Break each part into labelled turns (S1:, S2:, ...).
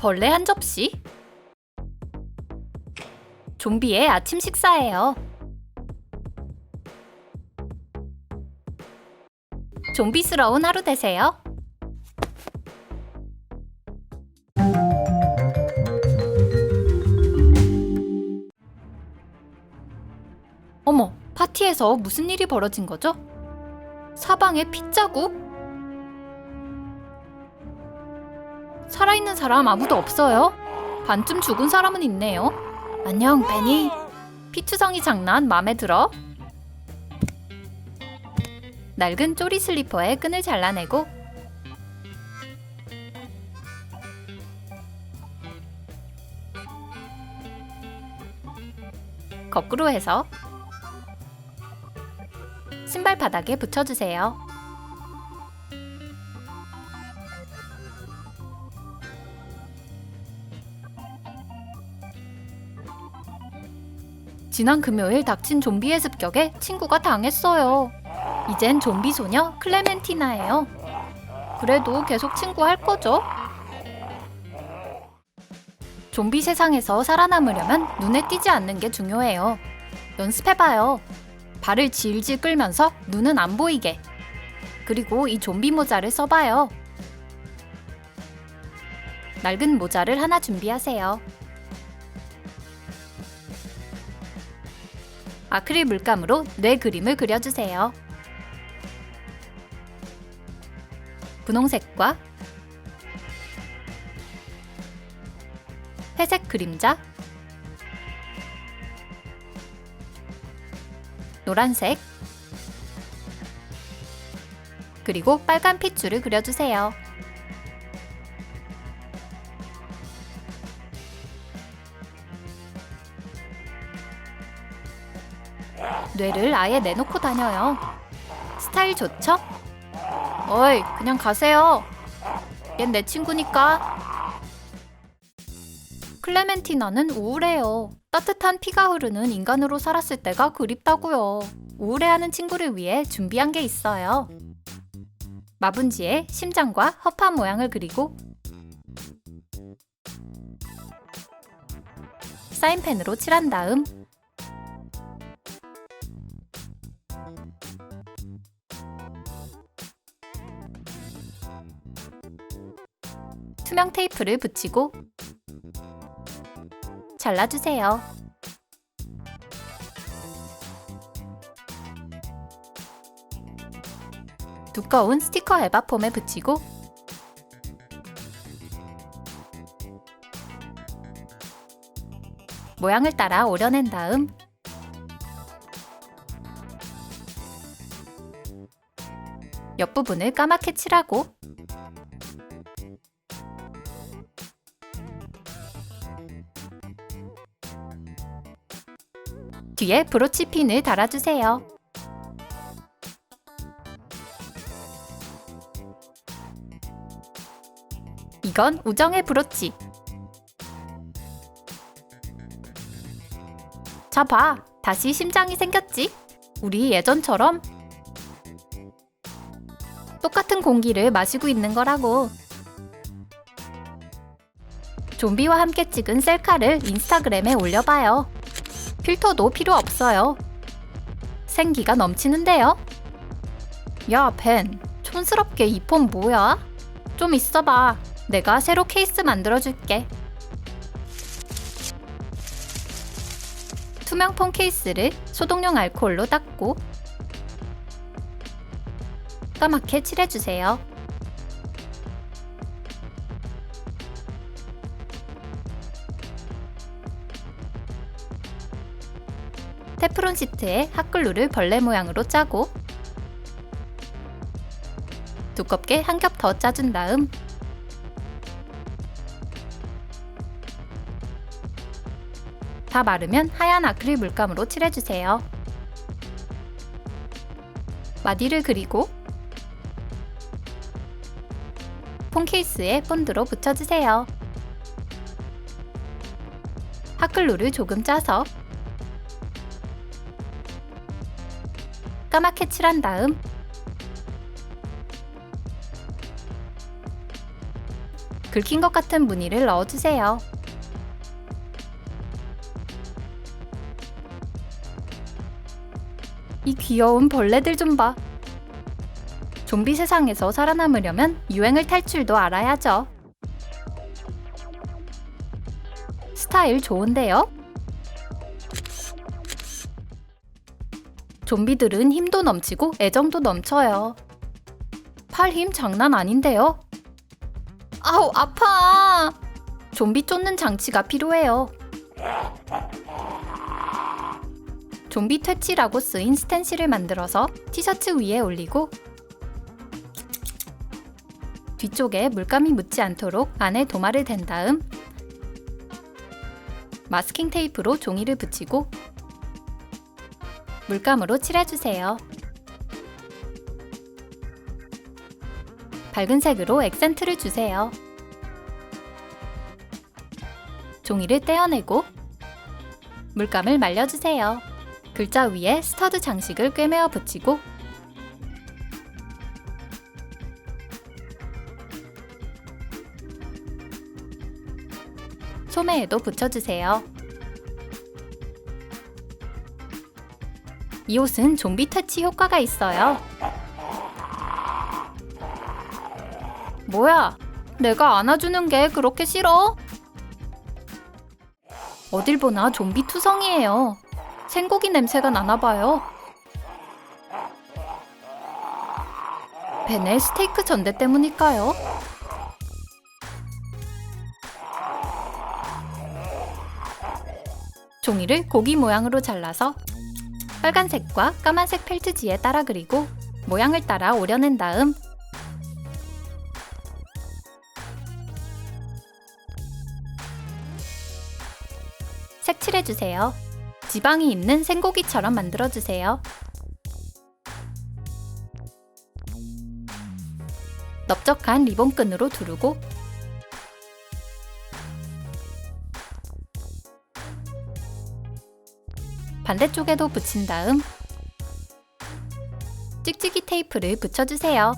S1: 벌레 한 접시? 좀비의 아침 식사예요. 좀비스러운 하루 되세요. 어머, 파티에서 무슨 일이 벌어진 거죠? 사방에 핏자국? 살아있는 사람 아무도 없어요. 반쯤 죽은 사람은 있네요. 안녕, 베니. 피투성이 장난 마음에 들어? 낡은 쪼리 슬리퍼에 끈을 잘라내고 거꾸로 해서 신발 바닥에 붙여주세요. 지난 금요일 닥친 좀비의 습격에 친구가 당했어요. 이젠 좀비 소녀 클레멘티나예요. 그래도 계속 친구 할 거죠? 좀비 세상에서 살아남으려면 눈에 띄지 않는 게 중요해요. 연습해봐요. 발을 질질 끌면서 눈은 안 보이게. 그리고 이 좀비 모자를 써봐요. 낡은 모자를 하나 준비하세요. 아크릴 물감으로 뇌 그림을 그려주세요. 분홍색과 회색 그림자, 노란색, 그리고 빨간 핏줄을 그려주세요. 뇌를 아예 내놓고 다녀요. 스타일 좋죠? 어이, 그냥 가세요. 얜 내 친구니까. 클레멘티나는 우울해요. 따뜻한 피가 흐르는 인간으로 살았을 때가 그립다고요. 우울해하는 친구를 위해 준비한 게 있어요. 마분지에 심장과 허파 모양을 그리고 사인펜으로 칠한 다음 투명 테이프를 붙이고 잘라주세요. 두꺼운 스티커 에바폼에 붙이고 모양을 따라 오려낸 다음 옆부분을 까맣게 칠하고 뒤에 브로치 핀을 달아주세요. 이건 우정의 브로치. 자, 봐. 다시 심장이 생겼지? 우리 예전처럼 똑같은 공기를 마시고 있는 거라고. 좀비와 함께 찍은 셀카를 인스타그램에 올려봐요. 필터도 필요 없어요. 생기가 넘치는데요. 야, 벤. 촌스럽게 이 폰 뭐야? 좀 있어봐. 내가 새로 케이스 만들어줄게. 투명 폰 케이스를 소독용 알코올로 닦고 까맣게 칠해주세요. 테프론 시트에 핫글루를 벌레 모양으로 짜고 두껍게 한 겹 더 짜준 다음 다 마르면 하얀 아크릴 물감으로 칠해주세요. 마디를 그리고 폰 케이스에 본드로 붙여주세요. 핫글루를 조금 짜서 까맣게 칠한 다음 긁힌 것 같은 무늬를 넣어주세요. 이 귀여운 벌레들 좀 봐. 좀비 세상에서 살아남으려면 유행을 탈출도 알아야죠. 스타일 좋은데요? 좀비들은 힘도 넘치고 애정도 넘쳐요. 팔 힘 장난 아닌데요? 아우, 아파! 좀비 쫓는 장치가 필요해요. 좀비 퇴치라고 쓰인 스텐실을 만들어서 티셔츠 위에 올리고 뒤쪽에 물감이 묻지 않도록 안에 도마를 댄 다음 마스킹 테이프로 종이를 붙이고 물감으로 칠해주세요. 밝은 색으로 액센트를 주세요. 종이를 떼어내고 물감을 말려주세요. 글자 위에 스터드 장식을 꿰매어 붙이고 소매에도 붙여주세요. 이 옷은 좀비 터치 효과가 있어요. 뭐야? 내가 안아주는 게 그렇게 싫어? 어딜 보나 좀비 투성이에요. 생고기 냄새가 나나 봐요. 벤의 스테이크 전대 때문일까요? 종이를 고기 모양으로 잘라서 빨간색과 까만색 펠트지에 따라 그리고 모양을 따라 오려낸 다음 색칠해주세요. 지방이 있는 생고기처럼 만들어주세요. 넓적한 리본끈으로 두르고 반대쪽에도 붙인 다음 찍찍이 테이프를 붙여주세요.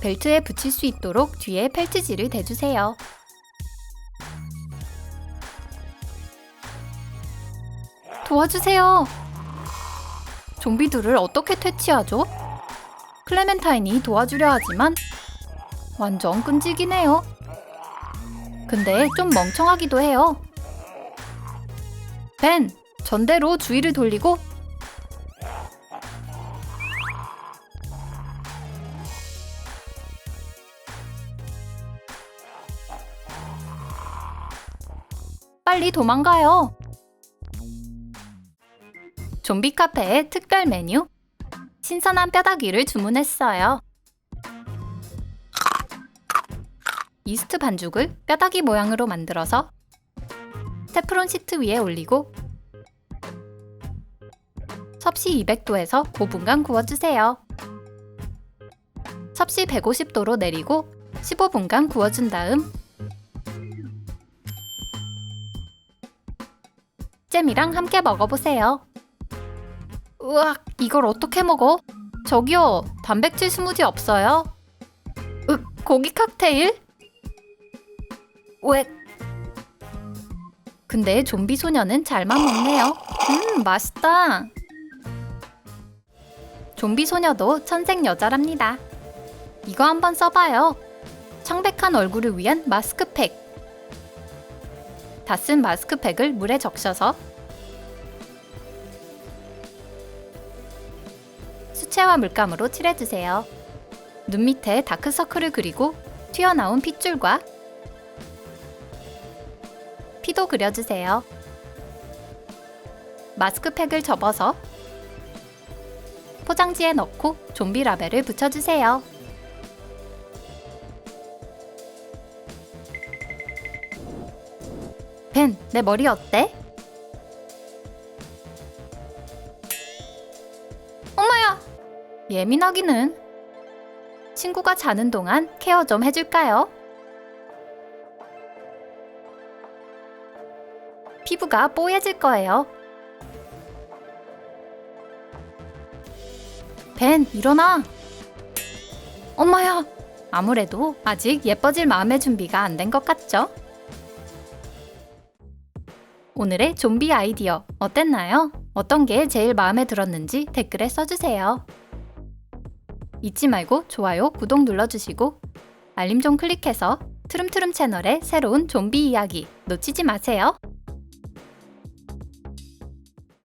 S1: 벨트에 붙일 수 있도록 뒤에 펠트지를 대주세요. 도와주세요. 좀비들을 어떻게 퇴치하죠? 클레멘타인이 도와주려 하지만 완전 끈질기네요. 근데 좀 멍청하기도 해요. 벤, 전대로 주위를 돌리고 빨리 도망가요. 좀비 카페의 특별 메뉴 신선한 뼈다귀를 주문했어요. 이스트 반죽을 뼈다귀 모양으로 만들어서 테프론 시트 위에 올리고 섭씨 200도에서 5분간 구워주세요. 섭씨 150도로 내리고 15분간 구워준 다음 잼이랑 함께 먹어보세요. 으악, 이걸 어떻게 먹어? 저기요, 단백질 스무디 없어요? 으, 고기 칵테일? 왜? 근데 좀비 소녀는 잘만 먹네요. 음, 맛있다. 좀비 소녀도 천생 여자랍니다. 이거 한번 써봐요. 청백한 얼굴을 위한 마스크팩. 다 쓴 마스크팩을 물에 적셔서 수채화 물감으로 칠해주세요. 눈 밑에 다크서클을 그리고 튀어나온 핏줄과 피도 그려주세요. 마스크팩을 접어서 포장지에 넣고 좀비 라벨을 붙여주세요. 벤, 내 머리 어때? 엄마야! 예민하기는. 친구가 자는 동안 케어 좀 해줄까요? 피부가 뽀얘질 거예요. 벤, 일어나! 엄마야! 아무래도 아직 예뻐질 마음의 준비가 안 된 것 같죠? 오늘의 좀비 아이디어 어땠나요? 어떤 게 제일 마음에 들었는지 댓글에 써주세요. 잊지 말고 좋아요, 구독 눌러주시고 알림 좀 클릭해서 트름트름 채널의 새로운 좀비 이야기 놓치지 마세요.